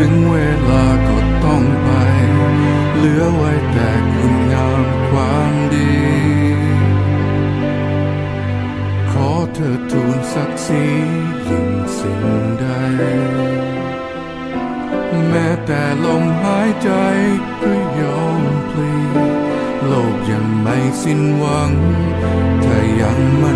ถึงเวลาก็ต้องไป เหลือไว้แต่คุณงามความดี ขอเธอทูลศักดิ์ศรียิ่งสิ่งใด แม้แต่ลมหายใจก็ยอมพลีโลกยังไม่สิ้นหวัง ถ้ายังมั่น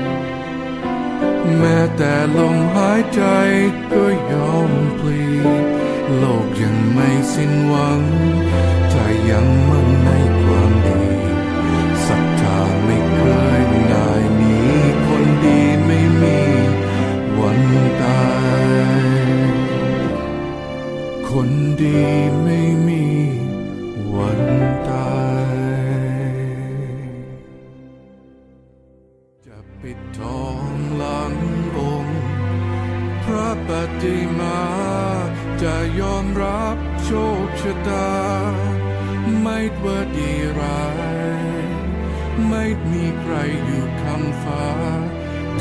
แม้แต่ลมหายใจก็ยอมพลีโลกยังไม่สิ้นหวัง ถ้ายังมั่นในความดีศรัทธาไม่เคยนายนีคนดีไม่มีวันตาย คนดีไม่มีวันตายจะปิดทอง ปฏิมา จะยอมรับโชคชะตา ไม่ว่าดีร้าย ไม่มีใครอยู่คำฟ้า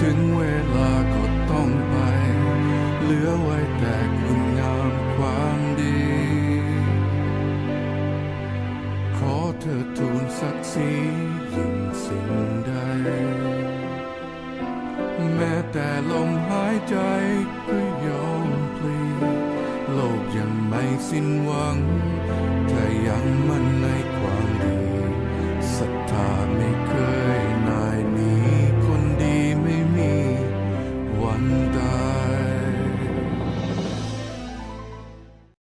ถึงเวลาก็ต้องไป เหลือไว้แต่คุณ แต่ลมหายใจก็ยอมพลี โลกยังไม่สิ้นหวัง ถ้ายังมั่นในความดีศรัทธาไม่เคย